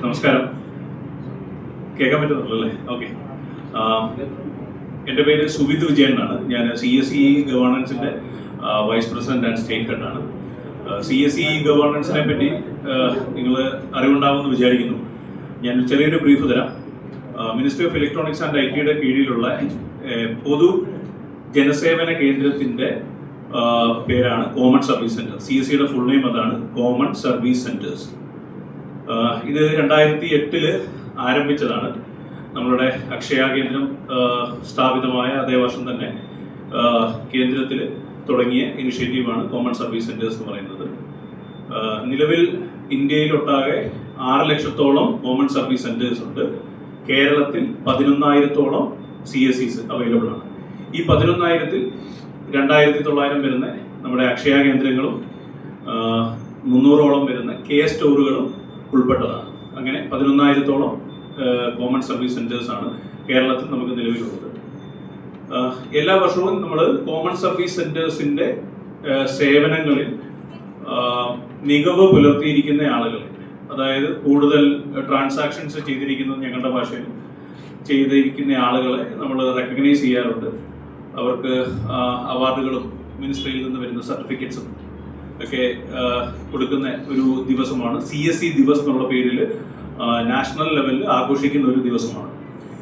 നമസ്കാരം. കേൾക്കാൻ പറ്റുന്നുള്ളൂ അല്ലേ? ഓക്കെ. എന്റെ പേര് സുവിത് വിജയൻ എന്നാണ് ഞാൻ സി എസ് ഇ ഗവേണൻസിന്റെ വൈസ് പ്രസിഡന്റ് ആൻഡ് സ്റ്റേറ്റ് ഹെഡാണ്. സി എസ് ഇ ഗവേണൻസിനെ പറ്റി നിങ്ങൾ അറിവുണ്ടാവുമെന്ന് വിചാരിക്കുന്നു. ഞാൻ ചെറിയൊരു ബ്രീഫ് തരാം. Ministry of electronics and I ടിയുടെ കീഴിലുള്ള പൊതു ജനസേവന കേന്ദ്രത്തിന്റെ പേരാണ് common service centre C S സിയുടെ ഫുൾ നെയിം അതാണ് കോമൺ സർവീസ് സെന്റേഴ്സ് ഇത് രണ്ടായിരത്തി എട്ടിൽ ആരംഭിച്ചതാണ്. നമ്മളുടെ അക്ഷയ കേന്ദ്രം സ്ഥാപിതമായ അതേ വർഷം തന്നെ കേന്ദ്രത്തിൽ തുടങ്ങിയ ഇനിഷ്യേറ്റീവാണ് കോമൺ സർവീസ് സെന്റേഴ്സ് എന്ന് പറയുന്നത്. നിലവിൽ ഇന്ത്യയിലൊട്ടാകെ ആറ് ലക്ഷത്തോളം കോമൺ സർവീസ് സെന്റേഴ്സ് ഉണ്ട്. കേരളത്തിൽ പതിനൊന്നായിരത്തോളം സി എസ് സിസ് അവൈലബിൾ ആണ്. ഈ പതിനൊന്നായിരത്തിൽ രണ്ടായിരത്തി തൊള്ളായിരം വരുന്ന നമ്മുടെ അക്ഷയ കേന്ദ്രങ്ങളും മുന്നൂറോളം വരുന്ന കെ സ്റ്റോറുകളും ഉൾപ്പെട്ടതാണ്. അങ്ങനെ പതിനൊന്നായിരത്തോളം കോമൺ സർവീസ് സെന്റേഴ്സ് ആണ് കേരളത്തിൽ നമുക്ക് നിലവിലുള്ളത്. എല്ലാ വർഷവും നമ്മൾ കോമൺ സർവീസ് സെന്റേഴ്സിന്റെ സേവനങ്ങളിൽ മികവ് പുലർത്തിയിരിക്കുന്ന ആളുകൾ അതായത് കൂടുതൽ ട്രാൻസാക്ഷൻസ് ചെയ്തിരിക്കുന്നത് ഞങ്ങളുടെ ഭാഷയിൽ ചെയ്തിരിക്കുന്ന ആളുകളെ നമ്മൾ റെക്കഗ്നൈസ് ചെയ്യാറുണ്ട്. അവർക്ക് അവാർഡുകളും മിനിസ്ട്രിയിൽ നിന്ന് വരുന്ന സർട്ടിഫിക്കറ്റ്സും ഒക്കെ കൊടുക്കുന്ന ഒരു ദിവസമാണ്. സി എസ് സി ദിവസ് എന്നുള്ള പേരിൽ നാഷണൽ ലെവലിൽ ആഘോഷിക്കുന്ന ഒരു ദിവസമാണ്.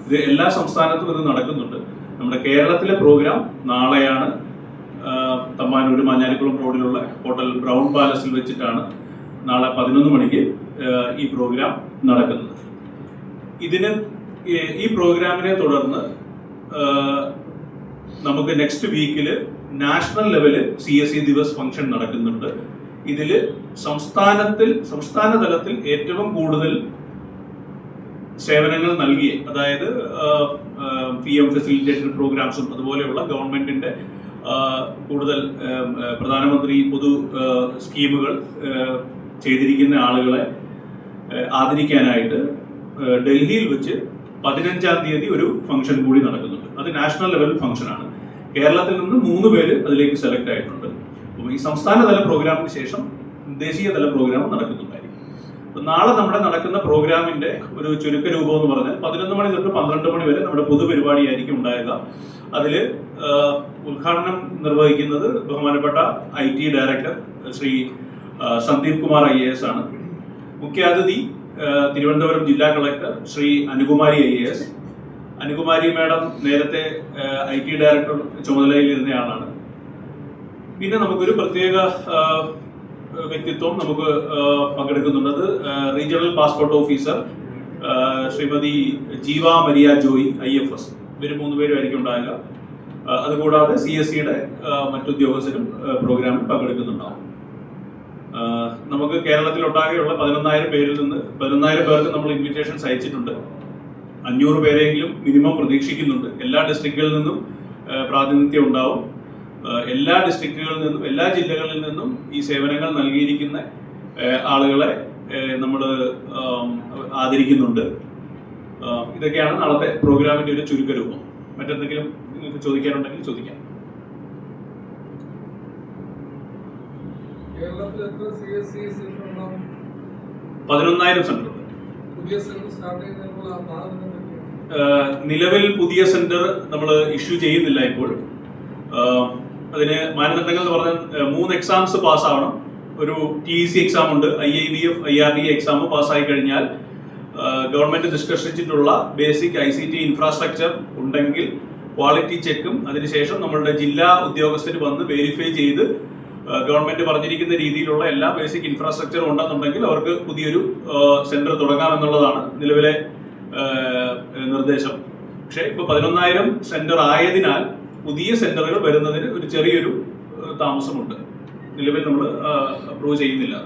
ഇത് എല്ലാ സംസ്ഥാനത്തും ഇത് നടക്കുന്നുണ്ട്. നമ്മുടെ കേരളത്തിലെ പ്രോഗ്രാം നാളെയാണ് തമ്മാനൂർ മാഞ്ഞാലിക്കുളം റോഡിലുള്ള ഹോട്ടൽ ബ്രൗൺ പാലസിൽ വെച്ചിട്ടാണ് നാളെ പതിനൊന്ന് മണിക്ക് ഈ പ്രോഗ്രാം നടക്കുന്നത്. ഇതിന് ഈ പ്രോഗ്രാമിനെ തുടർന്ന് നമുക്ക് നെക്സ്റ്റ് വീക്കിൽ national level C S C Divas function നടക്കുന്നുണ്ട്. ഇതിൽ സംസ്ഥാനത്തിൽ സംസ്ഥാന തലത്തിൽ ഏറ്റവും കൂടുതൽ സേവനങ്ങൾ നൽകിയ അതായത് പി എം ഫെസിലിറ്റേഷൻ പ്രോഗ്രാംസും അതുപോലെയുള്ള ഗവൺമെന്റിന്റെ കൂടുതൽ പ്രധാനമന്ത്രി പൊതു സ്കീമുകൾ ചെയ്തിരിക്കുന്ന ആളുകളെ ആദരിക്കാനായിട്ട് ഡൽഹിയിൽ വെച്ച് പതിനഞ്ചാം തീയതി ഒരു ഫംഗ്ഷൻ കൂടി നടക്കുന്നുണ്ട്. അത് നാഷണൽ ലെവൽ ഫംഗ്ഷനാണ്. കേരളത്തിൽ നിന്ന് മൂന്ന് പേര് അതിലേക്ക് സെലക്ട് ആയിട്ടുണ്ട്. അപ്പോൾ ഈ സംസ്ഥാനതല പ്രോഗ്രാമിന് ശേഷം ദേശീയതല പ്രോഗ്രാം നടക്കുന്നുണ്ടായിരിക്കും. അപ്പൊ നാളെ നമ്മുടെ നടക്കുന്ന പ്രോഗ്രാമിന്റെ ഒരു ചുരുക്ക രൂപം എന്ന് പറഞ്ഞാൽ പതിനൊന്ന് മണി തൊട്ട് പന്ത്രണ്ട് മണി വരെ നമ്മുടെ പൊതുപരിപാടിയായിരിക്കും ഉണ്ടായത് അതിൽ ഉദ്ഘാടനം നിർവഹിക്കുന്നത് ബഹുമാനപ്പെട്ട I T director Shri Sandeep Kumar I A S ആണ്. മുഖ്യാതിഥി തിരുവനന്തപുരം ജില്ലാ collector Shri Anukumari I A S Anukumari madam നേരത്തെ ഐ ടി ഡയറക്ടർ ചുമതലയിൽ ഇരുന്നയാളാണ് പിന്നെ നമുക്കൊരു പ്രത്യേക വ്യക്തിത്വം നമുക്ക് പങ്കെടുക്കുന്നുണ്ട്. Regional passport officer Shrimati Jeeva Maria Joy I F S. ഇവർ മൂന്ന് പേരുമായിരിക്കും ഉണ്ടാകുക അതുകൂടാതെ സി എസ് സിയുടെ മറ്റുദ്യോഗസ്ഥരും പ്രോഗ്രാമിൽ പങ്കെടുക്കുന്നുണ്ടാവും. നമുക്ക് കേരളത്തിലൊട്ടാകെയുള്ള പതിനൊന്നായിരം പേരിൽ നിന്ന് പതിനൊന്നായിരം പേർക്ക് നമ്മൾ ഇൻവിറ്റേഷൻസ് അയച്ചിട്ടുണ്ട്. അഞ്ഞൂറ് പേരെങ്കിലും മിനിമം പ്രതീക്ഷിക്കുന്നുണ്ട്. എല്ലാ ഡിസ്ട്രിക്റ്റുകളിൽ നിന്നും പ്രാതിനിധ്യം ഉണ്ടാവും. എല്ലാ ഡിസ്ട്രിക്റ്റുകളിൽ നിന്നും എല്ലാ ജില്ലകളിൽ നിന്നും ഈ സേവനങ്ങൾ നൽകിയിരിക്കുന്ന ആളുകളെ നമ്മൾ ആദരിക്കുന്നുണ്ട്. ഇതൊക്കെയാണ് നാളത്തെ പ്രോഗ്രാമിന്റെ ഒരു ചുരുക്കരൂപം. മറ്റെന്തെങ്കിലും നിങ്ങൾക്ക് ചോദിക്കാനുണ്ടെങ്കിൽ ചോദിക്കാം. സി പതിനൊന്നായിരം സെന്റർ നിലവിൽ പുതിയ സെന്റർ നമ്മൾ ഇഷ്യൂ ചെയ്യുന്നില്ല ഇപ്പോൾ. അതിന് മാനദണ്ഡങ്ങൾ എന്ന് പറഞ്ഞാൽ മൂന്ന് എക്സാംസ് പാസ്സാവണം. ഒരു ടി ഇ സി എക്സാം ഉണ്ട് I I B F I R D exam പാസ്സായി കഴിഞ്ഞാൽ government നിഷ്കർഷിച്ചിട്ടുള്ള basic I C T infrastructure ഉണ്ടെങ്കിൽ ക്വാളിറ്റി ചെക്കും അതിനുശേഷം നമ്മളുടെ ജില്ലാ ഉദ്യോഗസ്ഥർ വന്ന് വെരിഫൈ ചെയ്ത് ഗവൺമെന്റ് പറഞ്ഞിരിക്കുന്ന രീതിയിലുള്ള എല്ലാ ബേസിക് ഇൻഫ്രാസ്ട്രക്ചറും ഉണ്ടെന്നുണ്ടെങ്കിൽ അവർക്ക് പുതിയൊരു സെന്റർ തുടങ്ങാമെന്നുള്ളതാണ് നിലവിലെ നിർദ്ദേശം. പക്ഷേ ഇപ്പൊ പതിനൊന്നായിരം സെന്റർ ആയതിനാൽ പുതിയ സെന്ററുകൾ വരുന്നതിന് ഒരു ചെറിയൊരു താമസമുണ്ട്. നിലവിൽ നമ്മൾ അപ്രൂവ് ചെയ്യുന്നില്ല.